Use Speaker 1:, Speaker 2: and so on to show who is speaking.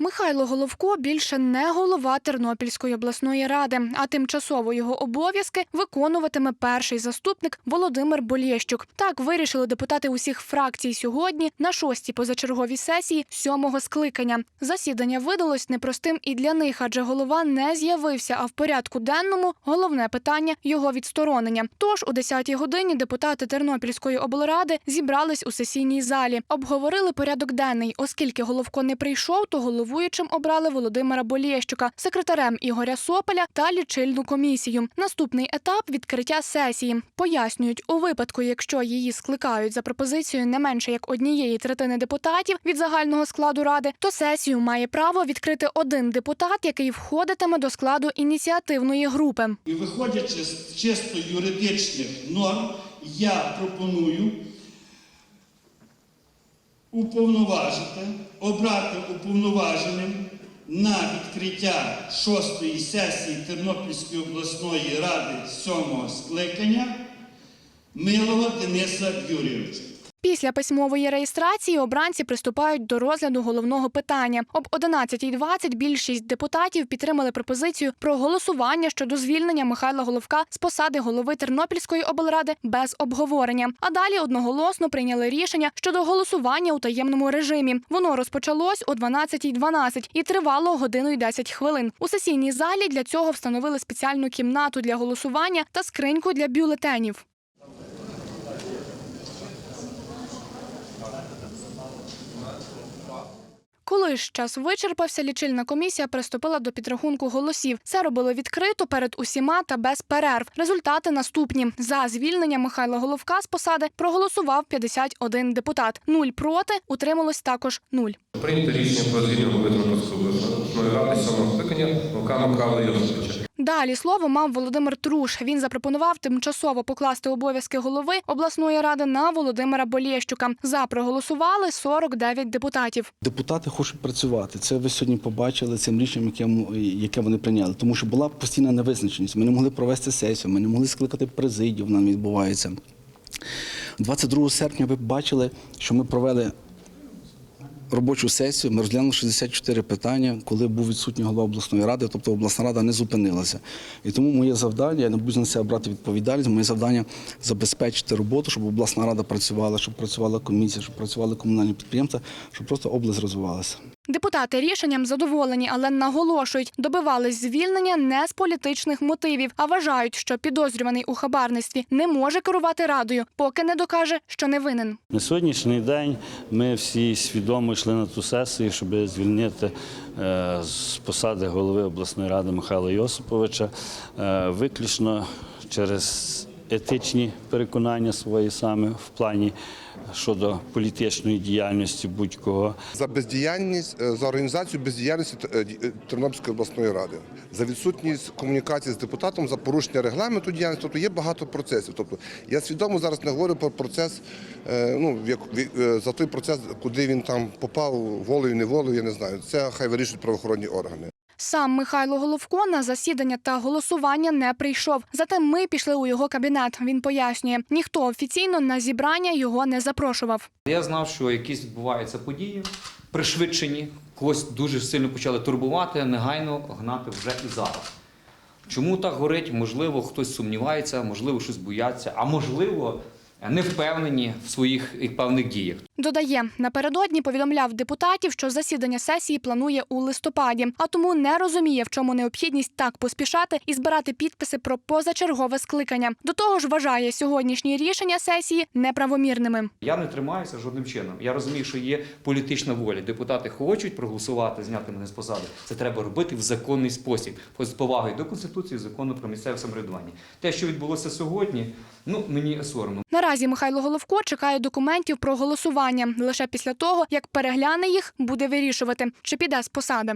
Speaker 1: Михайло Головко більше не голова Тернопільської обласної ради, а тимчасово його обов'язки виконуватиме перший заступник Володимир Болєщук. Так вирішили депутати усіх фракцій сьогодні на шостій позачерговій сесії сьомого скликання. Засідання видалось непростим і для них, адже голова не з'явився. А в порядку денному головне питання його відсторонення. Тож о 10-й годині депутати Тернопільської облради зібрались у сесійній залі, обговорили порядок денний. Оскільки Головко не прийшов, то головуючим обрали Володимира Болєщука, секретарем Ігоря Сополя та лічильну комісію. Наступний етап відкриття сесії. Пояснюють, у випадку, якщо її скликають за пропозицією не менше як однієї третини депутатів від загального складу ради, то сесію має право відкрити один депутат, який входитиме до складу ініціативної групи.
Speaker 2: І виходячи з чисто юридичних норм, я пропоную уповноважити, обрати уповноваженим на відкриття шостої сесії Тернопільської обласної ради сьомого скликання Милого Дениса Юрійовича.
Speaker 1: Після письмової реєстрації обранці приступають до розгляду головного питання. Об 11.20 більшість депутатів підтримали пропозицію про голосування щодо звільнення Михайла Головка з посади голови Тернопільської облради без обговорення. А далі одноголосно прийняли рішення щодо голосування у таємному режимі. Воно розпочалось о 12.12 і тривало годину й 10 хвилин. У сесійній залі для цього встановили спеціальну кімнату для голосування та скриньку для бюлетенів. Коли ж час вичерпався, лічильна комісія приступила до підрахунку голосів. Це робили відкрито перед усіма та без перерв. Результати наступні: за звільнення Михайла Головка з посади проголосував 51 депутат. Нуль проти, утрималось також нуль.
Speaker 3: Прийнято рішення про звільнення голови Тернопільської обласної ради сьомого скликання Вовка Михайла Йосиповича.
Speaker 1: Далі слово мав Володимир Труш. Він запропонував тимчасово покласти обов'язки голови обласної ради на Володимира Болєщука. За проголосували 49 депутатів.
Speaker 4: Депутати хочуть працювати. Це ви сьогодні побачили цим рішенням, яке, яке вони прийняли. Тому що була постійна невизначеність. Ми не могли провести сесію, ми не могли скликати президію, не відбувається. 22 серпня ви бачили, що ми провели робочу сесію. Ми розглянули 64 питання, коли був відсутній голова обласної ради, тобто обласна рада не зупинилася. І тому моє завдання, я не буду на себе брати відповідальність, моє завдання забезпечити роботу, щоб обласна рада працювала, щоб працювала комісія, щоб працювали комунальні підприємства, щоб просто область розвивалася.
Speaker 1: Депутати рішенням задоволені, але наголошують, добивались звільнення не з політичних мотивів, а вважають, що підозрюваний у хабарництві не може керувати радою, поки не докаже, що не винен.
Speaker 5: На сьогоднішній день ми всі свідомо йшли на ту сесію, щоб звільнити е, з посади голови обласної ради Михайла Йосиповича е, виключно через етичні переконання свої саме в плані щодо політичної діяльності будь-кого.
Speaker 6: за бездіяльність е, за організацію бездіяльності е, е, Тернопільської обласної ради, за відсутність комунікації з депутатом, за порушення регламенту діяльності. Тобто є багато процесів. Тобто я свідомо зараз не говорю про процес, ну як- за той процес, куди він там попав волею, не волею, я не знаю. Це хай вирішують правоохоронні органи.
Speaker 1: Сам Михайло Головко на засідання та голосування не прийшов. Зате ми пішли у його кабінет. Він пояснює, ніхто офіційно на зібрання його не запрошував.
Speaker 7: Я знав, що якісь відбуваються події пришвидшені, когось дуже сильно почали турбувати, негайно гнати вже і зараз. Чому так горить? Можливо, хтось сумнівається, можливо, щось бояться, а можливо, не впевнені в своїх певних діях.
Speaker 1: Додає, напередодні повідомляв депутатів, що засідання сесії планує у листопаді, а тому не розуміє, в чому необхідність так поспішати і збирати підписи про позачергове скликання. До того ж, вважає сьогоднішні рішення сесії неправомірними.
Speaker 7: Я не тримаюся жодним чином. Я розумію, що є політична воля. Депутати хочуть проголосувати, зняти мене з посади. Це треба робити в законний спосіб, з повагою до конституції, закону про місцеве самоврядування. Те, що відбулося сьогодні, ну мені соромно.
Speaker 1: Наразі Михайло Головко чекає документів про голосування. Лише після того, як перегляне їх, буде вирішувати, чи піде з посади.